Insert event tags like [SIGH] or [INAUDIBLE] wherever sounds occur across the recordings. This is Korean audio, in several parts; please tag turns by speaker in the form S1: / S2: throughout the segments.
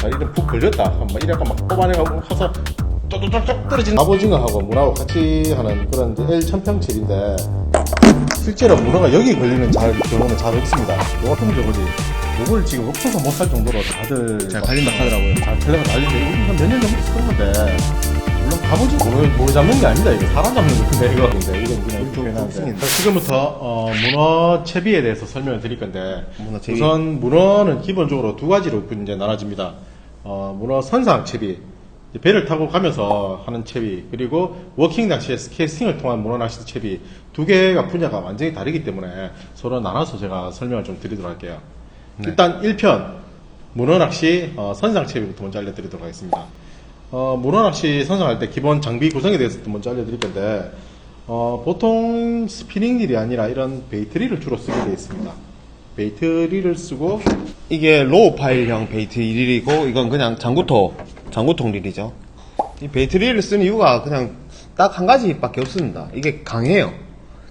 S1: 다리는 푹 걸렸다. 막 이래가 막 뽑아내가고 가서 쪼쪼쪼쪼 떨어지는 갑오징어하고 문어하고 같이 하는 그런 L 천평집인데 실제로 문어가 여기 걸리는 잘, 경우는 잘 없습니다. 요 같은 경우지. 요걸 지금 없어서 못 살 정도로 다들 잘막
S2: 갈린다 하더라고요.
S1: 잘 팔려가 달리는데 이거 한몇년 정도 쓰던 건데 물론 갑오징어 문어, 문어 잡는 게 아니다 이거 사람 잡는 건데 이거 근데 이건 그냥 이쪽에 나는데 자, 지금부터 어, 문어 채비에 대해서 설명을 드릴 건데
S2: 문어.
S1: 우선 문어는 기본적으로 두 가지로 이제 나눠집니다 어, 문어 선상 채비 배를 타고 가면서 하는 채비 그리고 워킹 낚시에서 캐스팅을 통한 문어 낚시 채비 두 개가 분야가 완전히 다르기 때문에 서로 나눠서 제가 설명을 좀 드리도록 할게요 일단 1편 문어 낚시 어, 선상 채비부터 먼저 알려드리도록 하겠습니다. 어, 문어 낚시 선상할 때 기본 장비 구성에 대해서도 먼저 알려드릴 건데 어, 보통 스피닝릴이 아니라 이런 베이트릴을 주로 쓰게 되어 있습니다. 베이트릴을 쓰고
S2: 이게 로우 파일형 베이트 릴이고 이건 그냥 장구토 장구통 릴이죠. 이 베이트 릴을 쓴 이유가 그냥 딱 한 가지밖에 없습니다. 이게 강해요.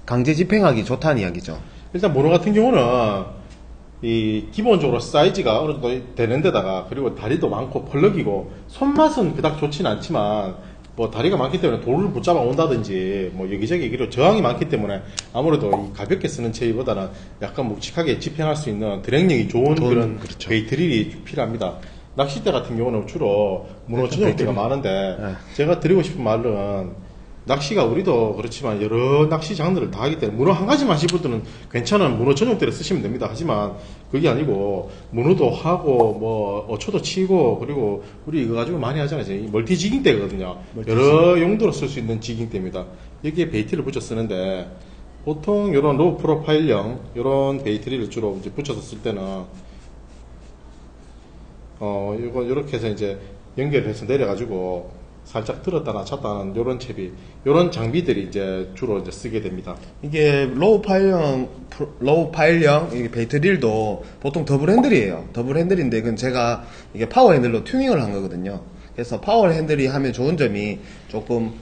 S2: 강제 집행하기 좋다는 이야기죠.
S1: 일단 문어 같은 경우는 이 기본적으로 사이즈가 어느 정도 되는 데다가 그리고 다리도 많고 펄럭이고 손맛은 그닥 좋진 않지만 뭐 다리가 많기 때문에 돌을 붙잡아 온다든지 뭐 여기저기 그리고 저항이 많기 때문에 아무래도 이 가볍게 쓰는 체이보다는 약간 묵직하게 집행할 수 있는 드랙력이 좋은
S2: 좋은,
S1: 그런
S2: 그렇죠.
S1: 베이트릴이 필요합니다. 낚싯대 같은 경우는 주로 문어 전용대가
S2: 베이트릴.
S1: 많은데
S2: 네.
S1: 제가 드리고 싶은 말은 낚시가 우리도 그렇지만 여러 낚시 장르를 다 하기 때문에 문어 한 가지만 씹을 괜찮은 문어 전용대를 쓰시면 됩니다. 하지만 그게 아니고 문어도 하고 뭐 어초도 치고 그리고 우리 이거 가지고 많이 하잖아요. 이 멀티 지깅대거든요. 여러 용도로 쓸 수 있는 지깅대입니다. 여기에 베이트를 붙여 쓰는데 보통 이런 로우 프로파일형 이런 베이트리를 주로 이제 붙여서 쓸 때는 어, 이거, 이렇게 해서 이제 연결해서 내려가지고 살짝 들었다 놨쳤다는 요런 채비, 요런 장비들이 이제 주로 이제 쓰게 됩니다.
S2: 이게 로우 파일형 로우 파일형 이게 베이트 릴도 보통 더블 핸들이에요. 더블 핸들인데 그건 제가 이게 파워 핸들로 튜닝을 한 거거든요. 그래서 파워 핸들이 하면 좋은 점이 조금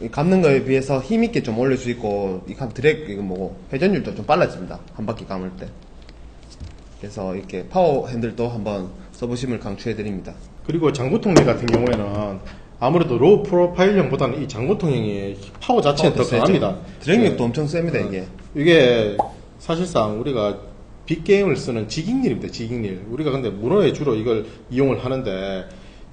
S2: 이 감는 거에 비해서 힘 있게 좀 올릴 수 있고 이 감- 드랙 이거 뭐고 회전율도 좀 빨라집니다. 한 바퀴 감을 때. 그래서 이렇게 파워 핸들도 한번 써보심을 강추해 드립니다.
S1: 그리고 장구통리 같은 경우에는 아무래도 로우 프로파일형보다는 이 장구통형이 파워 자체는 더 강합니다.
S2: 드랙력도
S1: 네.
S2: 엄청 셉니다 이게.
S1: 이게 사실상 우리가 빅게임을 쓰는 지깅릴입니다. 지깅릴. 우리가 근데 문어에 주로 이걸 이용을 하는데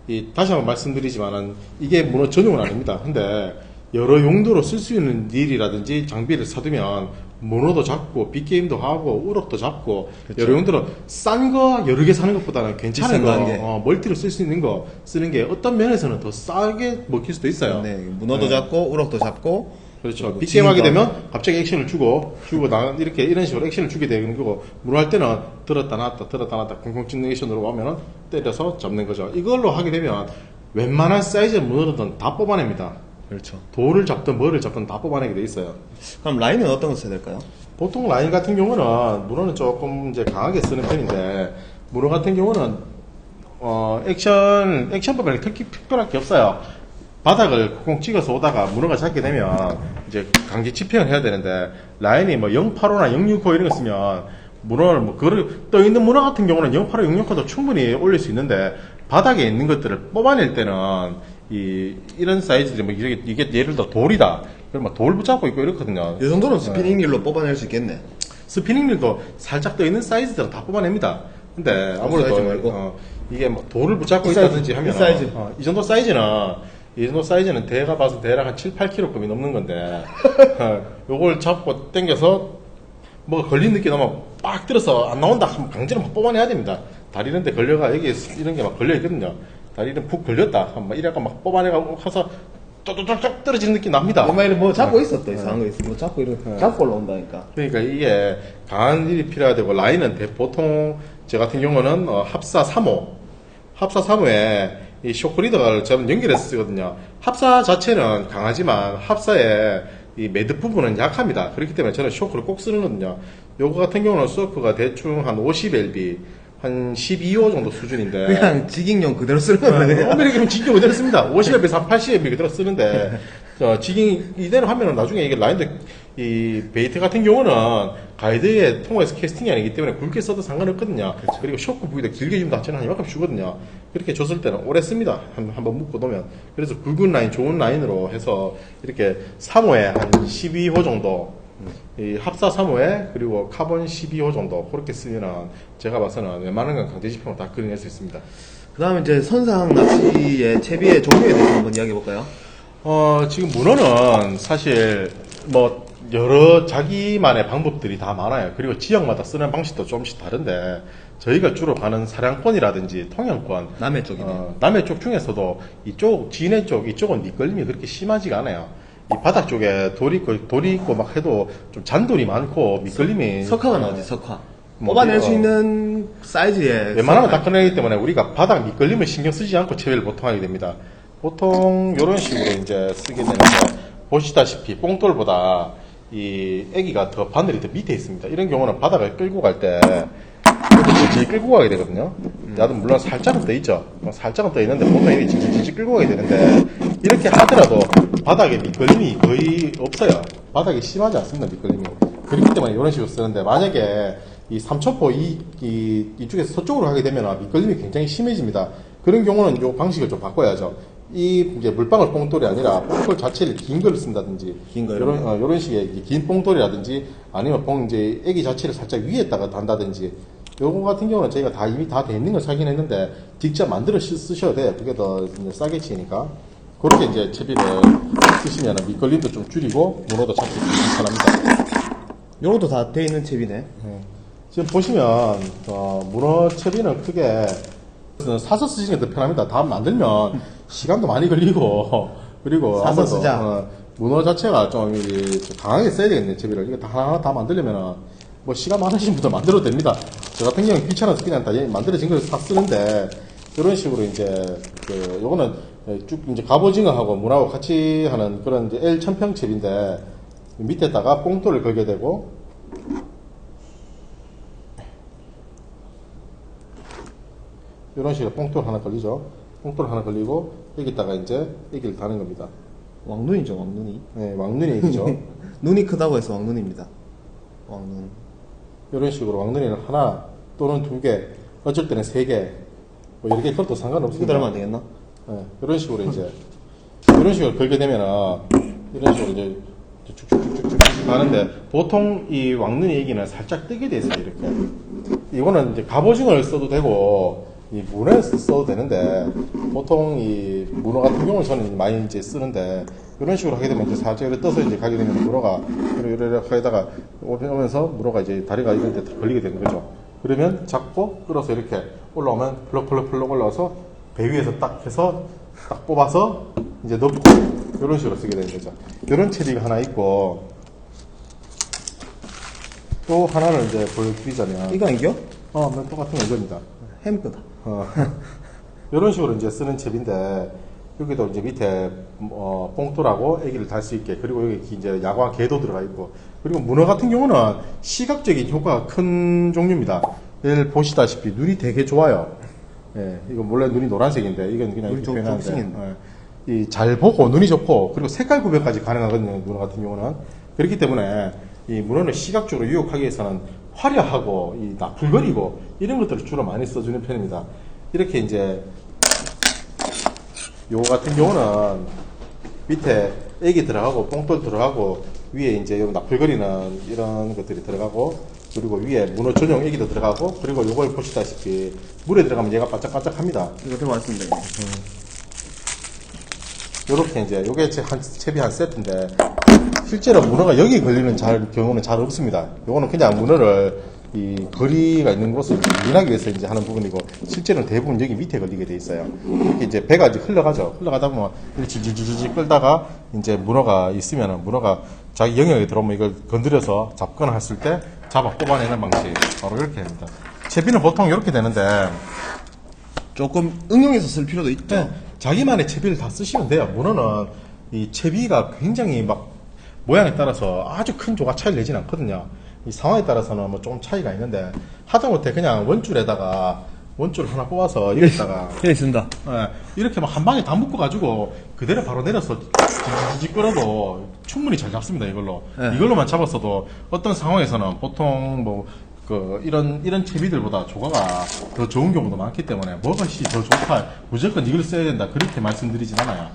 S1: 이 다시 한번 말씀드리지만은 이게 문어 전용은 아닙니다. 근데 여러 용도로 쓸 수 있는 릴이라든지 장비를 사두면 문어도 잡고 빅게임도 하고 우럭도 잡고
S2: 그쵸.
S1: 여러 용도로 싼거 여러 개 사는 것보다는 괜찮은
S2: 거.
S1: 어, 멀티로 쓸수 있는 거 쓰는 게 어떤 면에서는 더 싸게 먹힐 수도 있어요.
S2: 네, 문어도
S1: 네.
S2: 잡고 우럭도 잡고
S1: 그렇죠. 빅게임 하게 되면 갑자기 액션을 주고 주고 나 이렇게 이런 식으로 액션을 주게 되는 거고 물할 때는 들었다 놨다 들었다 놨다 콩콩 찍는 액션으로 하면은 때려서 잡는 거죠. 이걸로 하게 되면 웬만한 사이즈의 문어든 다 뽑아냅니다.
S2: 그렇죠.
S1: 돌을 잡든 뭐를 잡든 다 뽑아내게 돼 있어요.
S2: 그럼 라인은 어떤 거 써야 될까요?
S1: 보통 라인 같은 경우는 문어는 조금 이제 강하게 쓰는 편인데 문어 같은 경우는 어 액션 액션법에 특히 특별할 게 없어요. 바닥을 콩 찍어서 오다가 문어가 잡게 되면 이제 강제 집행을 해야 되는데 라인이 뭐 085나 065 이런 거 쓰면 문어를 뭐 그걸 떠 있는 문어 같은 경우는 085, 065도 충분히 올릴 수 있는데 바닥에 있는 것들을 뽑아낼 때는 이 이런 사이즈들이 뭐 이게, 이게 예를 들어 돌이다. 그럼 막돌 붙잡고 있고 이렇거든요.
S2: 이 정도는 스피닝 릴로 뽑아낼 수 있겠네.
S1: 스피닝릴도 살짝 떠 있는 사이즈들은 다 뽑아냅니다. 근데 아무래도
S2: 사이즈 말고?
S1: 어, 이게 뭐 돌을 붙잡고
S2: 이 사이즈,
S1: 있다든지 하면
S2: 이 사이즈.
S1: 어, 이 정도 사이즈는 이 정도 사이즈는 대가 봐서 대략 한 7, 8kg급이 넘는 건데 [LAUGHS] 어, 요걸 잡고 당겨서 뭐 걸린 느낌 나면 빡 들어서 안 나온다 하면 강제로 막 뽑아내야 됩니다. 다리 이런 데 걸려가 여기 이런 게 막 걸려 있거든요. 다리는 푹 걸렸다. 막 이래가 막 뽑아내가 가서 쪼쪼쪼쪼 떨어지는 느낌 납니다.
S2: 엄마 뭐 잡고 있어 또 이상한 거 있어. 뭐 잡고 이렇게 잡고 올라온다니까.
S1: 그러니까 이게 강한 일이 필요해야 되고 라인은 대- 보통 저 같은 경우는 어, 합사 3호. 합사 3호에 이 쇼크리더를 저는 연결해서 쓰거든요. 합사 자체는 강하지만 합사의 이 매듭 부분은 약합니다. 그렇기 때문에 저는 쇼크를 꼭 쓰거든요. 요거 같은 경우는 서크가 대충 한 50lb 한 12호 정도 수준인데
S2: 그냥 직ing용 그대로 쓰는 거네.
S1: 엄밀히 그럼 직경 그대로 씁니다. 50에 3, 80에 그대로 쓰는데, 저, 직ing 이대로 하면은 나중에 이게 라인드, 이 베이트 같은 경우는 가이드에 통해서 캐스팅이 아니기 때문에 굵게 써도 상관없거든요. 그리고 쇼크 부위도 길게 주면 자체는 한 이만큼 주거든요. 그렇게 줬을 때는 오래 씁니다. 한, 한번 묶어 놓으면. 그래서 굵은 라인, 좋은 라인으로 해서 이렇게 3호에 한 12호 정도, 이 합사 3호에 그리고 카본 12호 정도, 그렇게 쓰면은 제가 봐서는 웬만한 건 강제 지평으로 다 그려낼 수 있습니다.
S2: 그 다음에 이제 선상 낚시의 채비의 종류에 대해서 한번 이야기해 볼까요?
S1: 어, 지금 문어는 사실 뭐 여러 자기만의 방법들이 다 많아요. 그리고 지역마다 쓰는 방식도 조금씩 다른데 저희가 주로 가는 사량권이라든지 통영권
S2: 남해 쪽이네.
S1: 어, 남해 쪽 중에서도 이쪽 진해 쪽 이쪽은 밑걸림이 그렇게 심하지가 않아요. 이 바닥 쪽에 돌이 있고 돌이 있고 막 해도 좀 잔돌이 많고 밑걸림이
S2: 석화가 나오지, 석화.
S1: 뭐,
S2: 뽑아낼 수
S1: 어.
S2: 있는 사이즈의.
S1: 웬만하면. 다 꺼내기 때문에 우리가 바닥 밑걸림을 신경 쓰지 않고 채비를 보통 하게 됩니다. 보통 이런 식으로 이제 쓰게 되는데 보시다시피 뽕돌보다 이 애기가 더 바늘이 더 밑에 있습니다. 이런 경우는 바닥을 끌고 갈때 이렇게 제일 끌고 가게 되거든요. 나도 물론 살짝은 떠 있죠. 뭐 살짝은 떠 있는데 보통 이렇게 질질질 끌고 가게 되는데 이렇게 하더라도 바닥에 밑걸림이 거의 없어요. 바닥이 심하지 않습니다. 밑걸림이. 그렇기 때문에 이런 식으로 쓰는데 만약에 이 삼천포 이, 이, 이쪽에서 서쪽으로 가게 되면 밑걸림이 굉장히 심해집니다. 그런 경우는 이 방식을 좀 바꿔야죠. 이 이제 물방울 뽕돌이 아니라 뽕돌 자체를 긴 걸 쓴다든지
S2: 긴 거요?
S1: 이런 어, 이런 식의 이긴 뽕돌이라든지 아니면 뽕 이제 애기 자체를 살짝 위에다가 단다든지 요거 같은 경우는 저희가 다 이미 다 돼 있는 걸 사긴 했는데 직접 만들어 쓰- 쓰셔야 돼요. 그게 더 싸게 치니까 그렇게 이제 채비를 쓰시면 밑걸림도 좀 줄이고 문어도 잡기 좀 괜찮합니다.
S2: 요것도 다 돼 있는 채비네.
S1: 네. 지금 보시면 어, 문어 채비는 크게 사서 쓰시는 게 더 편합니다. 다 만들면 시간도 많이 걸리고 [LAUGHS] 그리고
S2: 사서 쓰자.
S1: 어, 문어 자체가 좀, 강하게 써야 되겠네 채비를 이거 다 하나 다 만들려면은 뭐 시간 많으신 분들 만들어도 됩니다. 저 같은 경우는 귀찮아서 그냥 다 만들어진 걸 다 쓰는데 이런 식으로 이제 그 요거는 쭉 이제 갑오징어하고 문하고 같이 하는 그런 이제 L 천평 채비인데 밑에다가 뽕돌을 걸게 되고 이런 식으로 뽕돌 하나 걸리죠. 뽕돌 하나 걸리고 여기다가 이제 여기를 다는 겁니다.
S2: 왕눈이죠, 왕눈이.
S1: 네, 왕눈이 얘기죠. [LAUGHS]
S2: 눈이 크다고 해서 왕눈입니다. 왕눈.
S1: 이런 식으로 왕눈이를 하나 또는 두 개, 어쩔 때는 세 개, 뭐 이렇게 걸도
S2: 이거
S1: 상관없습니다.
S2: 들으면 안 되겠나?
S1: 네, 이런 식으로 이제 이런 식으로 걸게 되면은 이런 식으로 이제 쭉쭉쭉쭉쭉 가는데 보통 이 왕눈이 얘기는 살짝 뜨게 돼 있어요 이렇게 이거는 이제 갑오징어를 써도 되고 이 문어에 써도 되는데 보통 이 문어 같은 경우는 저는 많이 이제 쓰는데 이런 식으로 하게 되면 이제 살짝 이렇게 떠서 이제 가게 되면 문어가 이렇게 하다가 오면서 문어가 이제 다리가 이런 데 걸리게 되는 거죠. 그러면 잡고 끌어서 이렇게 올라오면 펄럭펄럭펄럭 올라와서 배 위에서 딱 해서 딱 뽑아서 이제 넣고 이런 식으로 쓰게 되는 거죠. 이런 채비가 하나 있고 또 하나를 이제 보여드리자면
S2: 이거 아니겨?
S1: 어, 뭐 똑같은 거 이겁니다.
S2: 햄 거다.
S1: 어, [LAUGHS] 이런 식으로 이제 쓰는 채비인데 여기도 이제 밑에 어, 뽕돌하고 애기를 달 수 있게 그리고 여기 이제 야광 개도 들어가 있고 그리고 문어 같은 경우는 시각적인 효과가 큰 종류입니다. 얘를 보시다시피 눈이 되게 좋아요. 예, 이거 원래 눈이 노란색인데 이건 그냥
S2: 눈이 좀 생겼네.
S1: 예, 이잘 보고 눈이 좋고 그리고 색깔 구별까지 가능하거든요. 문어 같은 경우는 그렇기 때문에 이 문어는 시각적으로 유혹하기 위해서는 화려하고 이 나풀거리고 이런 것들을 주로 많이 써주는 편입니다. 이렇게 이제 요 같은 경우는 밑에 애기 들어가고 뽕돌 들어가고 위에 이제 요 나풀거리는 이런 것들이 들어가고 그리고 위에 문어 전용 애기도 들어가고 그리고 요걸 보시다시피 물에 들어가면 얘가 반짝반짝합니다.
S2: 이거 들면 맞습니다. 이거.
S1: 요렇게 이제 요게 제한 채비 한 세트인데 실제로 문어가 여기 걸리는 잘, 경우는 잘 없습니다. 요거는 그냥 문어를 이 거리가 있는 곳을 유인하기 위해서 이제 하는 부분이고 실제로는 대부분 여기 밑에 걸리게 돼 있어요. 이렇게 이제 배가 이제 흘러가죠. 흘러가다 보면 이렇게 질질질질 끌다가 이제 문어가 있으면은 문어가 자기 영역에 들어오면 이걸 건드려서 잡거나 했을 때 잡아 뽑아내는 방식 바로 이렇게 됩니다. 채비는 보통 이렇게 되는데
S2: 조금 응용해서 쓸 필요도 있죠.
S1: 네, 자기만의 채비를 다 쓰시면 돼요. 문어는 이 채비가 굉장히 막 모양에 따라서 아주 큰 조각 차이를 내진 않거든요. 이 상황에 따라서는 뭐 조금 차이가 있는데 하다못해 그냥 원줄에다가 원줄 하나 뽑아서 여기다가
S2: 여기 있습니다.
S1: 예, 이렇게 막 한 방에 다 묶어가지고 그대로 바로 내려서 지지직 끌어도 충분히 잘 잡습니다 이걸로
S2: 네.
S1: 이걸로만 잡았어도 어떤 상황에서는 보통 뭐 그 이런 이런 채비들보다 조가가 더 좋은 경우도 많기 때문에 뭐가 씨더 좋다 무조건 이걸 써야 된다 그렇게 말씀드리진 않아요.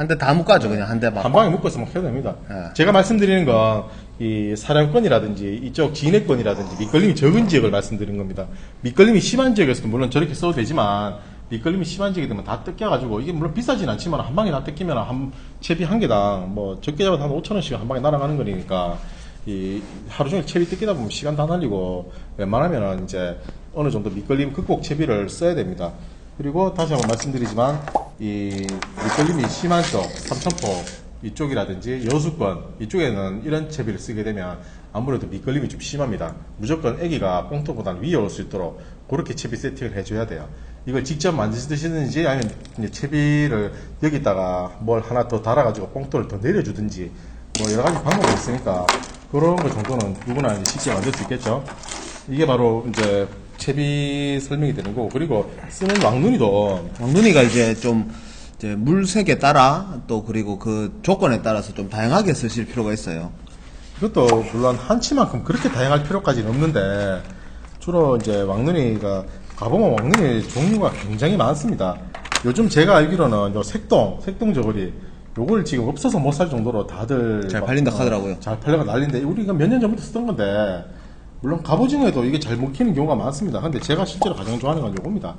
S2: 한 대 다 묶어줘 그냥 한 대만.
S1: 한 방에 묶어서 막 해도 됩니다.
S2: 예.
S1: 제가 말씀드리는 건 이 사령권이라든지 이쪽 진해권이라든지 밑걸림이 적은 지역을 말씀드리는 겁니다. 밑걸림이 심한 지역에서도 물론 저렇게 써도 되지만 밑걸림이 심한 지역이 되면 다 뜯겨가지고 이게 물론 비싸진 않지만 한 방에 다 뜯기면 한 채비 한 개당 뭐 적게 잡아도 한 5천 원씩 한 방에 날아가는 거니까 이 하루 종일 채비 뜯기다 보면 시간 다 날리고 웬만하면은 이제 어느 정도 밑걸림 극복 채비를 써야 됩니다. 그리고 다시 한번 말씀드리지만 이 밑걸림이 심한 쪽 삼천포 이쪽이라든지 여수권 이쪽에는 이런 채비를 쓰게 되면 아무래도 밑걸림이 좀 심합니다. 무조건 애기가 뽕토보다는 위에 올 수 있도록 그렇게 채비 세팅을 해줘야 돼요. 이걸 직접 만드시든지 아니면 채비를 여기다가 뭘 하나 더 달아가지고 뽕토를 더 내려주든지 뭐 여러 가지 방법이 있으니까 그런 거 정도는 누구나 쉽게 만들 수 있겠죠. 이게 바로 이제 채비 설명이 되는 거고 그리고 쓰는 왕눈이도
S2: 왕눈이가 이제 좀 이제 물색에 따라 또 그리고 그 조건에 따라서 좀 다양하게 쓰실 필요가 있어요.
S1: 이것도 물론 한치만큼 그렇게 다양할 필요까지는 없는데 주로 이제 왕눈이가 가보면 왕눈이 종류가 굉장히 많습니다. 요즘 제가 알기로는 요 색동, 색동 저고리 요걸 지금 없어서 못 살 정도로 다들
S2: 잘
S1: 막,
S2: 팔린다
S1: 어,
S2: 하더라고요.
S1: 잘 팔려가 난리인데 우리가 몇 년 전부터 쓰던 건데 물론 갑오징어에도 이게 잘 먹히는 경우가 많습니다. 근데 제가 실제로 가장 좋아하는 건 요겁니다.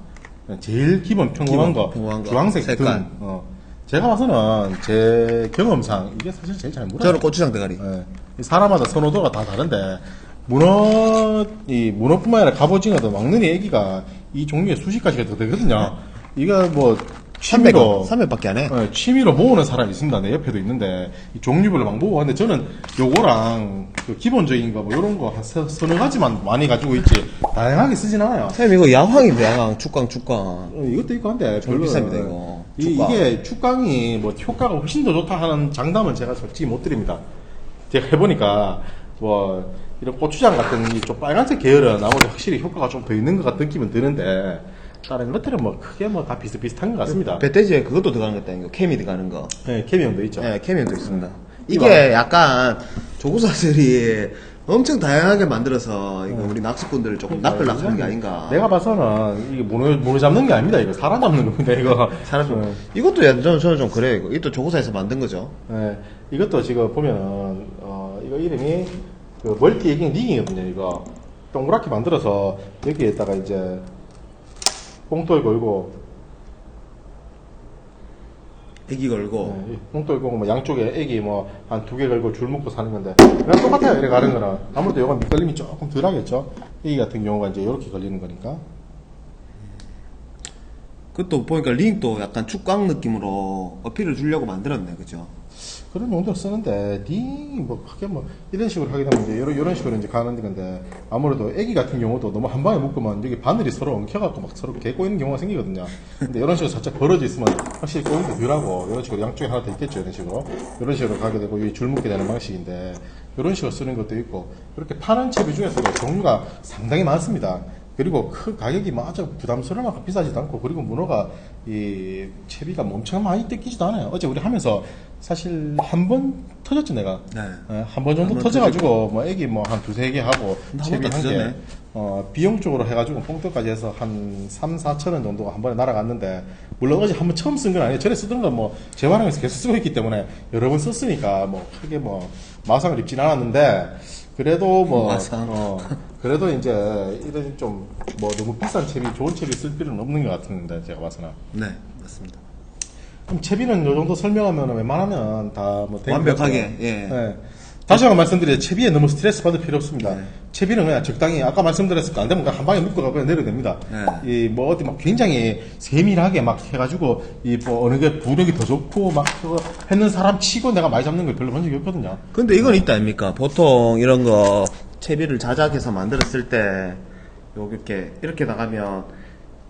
S1: 제일 기본 평범한
S2: 기본,
S1: 거,
S2: 평범한.
S1: 주황색
S2: 색깔.
S1: 등. 어. 제가 봐서는 제 경험상 이게 사실 제일 잘 물어요.
S2: 저는 고추장 대가리.
S1: 예. 이 사람마다 선호도가 다 다른데 문어 이 문어뿐만 아니라 갑오징어도 왕눈이 애기가 이 종류에 수십 가지가 더 되거든요. 이거 뭐 취미로
S2: 300, 300밖에 안 해.
S1: 예, 취미로 모으는 사람이 있습니다. 내 옆에도 있는데 이 종류별로 막 모으고 근데 저는 요거랑 그 기본적인 거 뭐 이런 거한 서너 가지만 많이 가지고 있지 다양하게 쓰진 않아요.
S2: 선생님 이거 야황인데 야황 축광 축광.
S1: 어, 이것도 있고 한데
S2: 별로 비쌉니다, 이거.
S1: 이,
S2: 축광.
S1: 이게 축광이 뭐 효과가 훨씬 더 좋다 하는 장담은 제가 솔직히 못 드립니다. 제가 해보니까 뭐 이런 고추장 같은 이좀 빨간색 계열은 아무래도 확실히 효과가 좀 더 있는 것 같은 느낌은 드는데 다른 것들은 뭐 크게 뭐 다 비슷비슷한 것 같습니다.
S2: 배돼지에 그것도 들어가는 것 같다. 이거 케미 들어가는 거.
S1: 네, 캐비엄도 있죠.
S2: 네, 케미도 있습니다. 이게 약간 조구사들이 엄청 다양하게 만들어서 이거 우리 낚시꾼들을 조금 낚으려고 하는 게 아닌가.
S1: 내가 봐서는 이게 문어, 문어 잡는 게 아닙니다. 이거 사람 잡는 겁니다. 이거
S2: 사람 좀
S1: 네.
S2: 이것도 야, 저는 저는 좀 그래요. 이거 이것도 조구사에서 만든 거죠.
S1: 네, 이것도 지금 보면은 어, 이거 이름이 그 멀티 에깅 링이거든요. 이거 동그랗게 만들어서 여기에다가 이제 뽕돌 걸고
S2: 애기 걸고
S1: 네, 뽕돌 걸고 뭐 양쪽에 애기 뭐 한 두 개 걸고 줄 묶고 사는 건데 그냥 똑같아요. 이렇게 가는 거는 아무래도 이건 밑걸림이 조금 덜하겠죠. 애기 같은 경우가 이제 이렇게 걸리는 거니까.
S2: 그것도 보니까 링도 약간 축광 느낌으로 어필을 주려고 만들었네, 그죠?
S1: 그런 용도로 쓰는데 니뭐 크게 뭐 이런 식으로 하게 되면 이제 이런 이런 식으로 이제 가는 건데 아무래도 애기 같은 경우도 너무 한 방에 묶으면 여기 바늘이 서로 엉켜갖고 막 서로 개 꼬이는 경우가 생기거든요. 근데 이런 식으로 살짝 벌어져 있으면 확실히 꼬이는 게 덜하고 이런 식으로 양쪽에 하나 더 있겠죠 이런 식으로 이런 식으로 가게 되고 여기 줄 묶게 되는 방식인데 이런 식으로 쓰는 것도 있고 그렇게 파는 채비 중에서도 종류가 상당히 많습니다. 그리고 그 가격이 뭐 아주 부담스러울 만큼 비싸지도 않고 그리고 문어가 이 채비가 뭐 엄청 많이 뜯기지도 않아요. 어제 우리 하면서 사실 한 번 터졌죠 내가.
S2: 네.
S1: 한 번 정도
S2: 한 번
S1: 터져가지고 뭐 애기 뭐 한 두세 개 하고
S2: 한
S1: 채비
S2: 번도
S1: 한 개.
S2: 터졌네.
S1: 어, 비용 쪽으로 해가지고 뽕떡까지 해서 한 3, 4천 원 정도가 한 번에 날아갔는데 물론 어제 한 번 처음 쓴 건 아니에요. 전에 쓰던 건뭐 재활용해서 계속 쓰고 있기 때문에 여러 번 썼으니까 뭐 크게 뭐 마상을 입진 않았는데 그래도 뭐
S2: 마상.
S1: 어, 그래도 이제 이런 좀 뭐 너무 비싼 채비, 좋은 채비 쓸 필요는 없는 것 같은데 제가 봐서는.
S2: 네, 맞습니다.
S1: 그럼 채비는 요 정도 설명하면 웬만하면 다뭐
S2: 완벽하게, 예.
S1: 다시 한번 말씀드려요. 채비에 너무 스트레스 받을 필요 없습니다.
S2: 네.
S1: 채비는 그냥 적당히 아까 말씀드렸을 거안 되면 그냥 한 방에 묶어가 그냥 내려도 됩니다.
S2: 네.
S1: 이뭐 어디 막 굉장히 세밀하게 막 해가지고 이뭐 어느 게 부력이 더 좋고 막 그거 했는 사람 치고 내가 많이 잡는 걸 별로 본 적이 없거든요.
S2: 근데 이건 있다 아닙니까? 보통 이런 거 채비를 자작해서 만들었을 때 요렇게 이렇게 나가면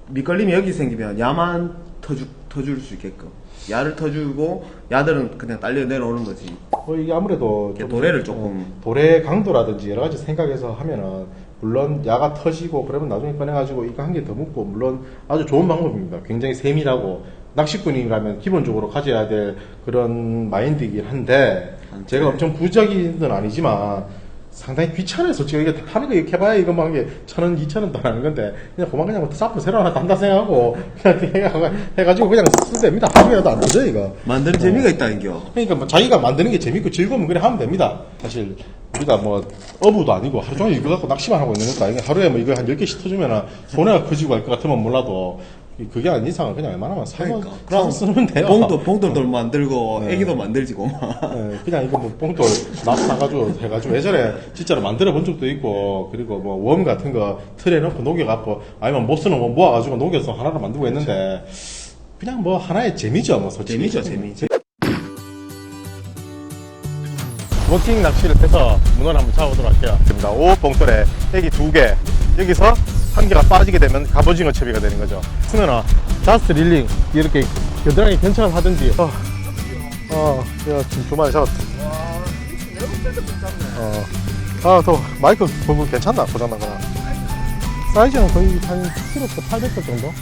S2: 밑걸림이 여기 생기면 야만 터주, 터줄 수 있게끔 야를 터주고 야들은 그냥 딸려 내려오는 거지
S1: 어, 이게 아무래도
S2: 이렇게
S1: 좀-
S2: 도래를 조금.
S1: 어, 도래 강도라든지 여러 가지 생각해서 하면은 물론 야가 터지고 그러면 나중에 꺼내가지고 이거 한 개 더 묶고 물론 아주 좋은 방법입니다. 굉장히 세밀하고 낚시꾼이라면 기본적으로 가져야 될 그런 마인드이긴 한데 제가 엄청 부적인 건 아니지만 상당히 귀찮아요. 솔직히 이게 하는 거 이렇게 해봐야 이거 막이천 원, 이천 원 도 안 하는 건데 그냥 그만 그냥 뭐 앞으로 새로 하나 단다 생각하고 그냥 [LAUGHS] 해가- 해가지고 그냥 쓰면 됩니다. 하루에도 안 되죠 이거.
S2: 만드는 재미가 있다는겨.
S1: 그러니까 뭐 자기가 만드는 게 재밌고 즐거우면 그래 하면 됩니다. 사실 우리가 뭐 어부도 아니고 하루 종일 이거 갖고 낚시만 하고 있는 아니고 하루에 뭐 이거 한 10개씩 터주면 손해가 커지고 할 것 같으면 몰라도 그게 아닌 이상은 그냥 웬만하면 사서,
S2: 그러니까.
S1: 사서 쓰면 돼요.
S2: 봉도, 봉돌도 만들고, 애기도 만들지고, 막. [LAUGHS]
S1: 예, 그냥 이거 뭐 뽕돌 납 사가지고 해가지고 예전에 진짜로 만들어 본 적도 있고 그리고 뭐 웜 같은 거 틀에 넣고 녹여갖고 아니면 못 쓰는 거 모아가지고 녹여서 하나로 만들고 했는데 그냥 뭐 하나의 재미죠 뭐 솔직히
S2: 재미죠, 재미.
S1: 워킹 낚시를 해서 문어를 한번 잡아보도록 할게요. 됩니다. 5봉돌에 애기 두 개. 여기서 한 개가 빠지게 되면 갑오징어 채비가 되는 거죠. 승현아, 자스트 릴링 이렇게 겨드랑이 괜찮아 하든지. 어, 어, 야, 지금 두 마리 잡았다. 어, 아, 또 마이크 부분 괜찮나 고장난 거나. 사이즈는 거의 한 7kg, 800g 정도?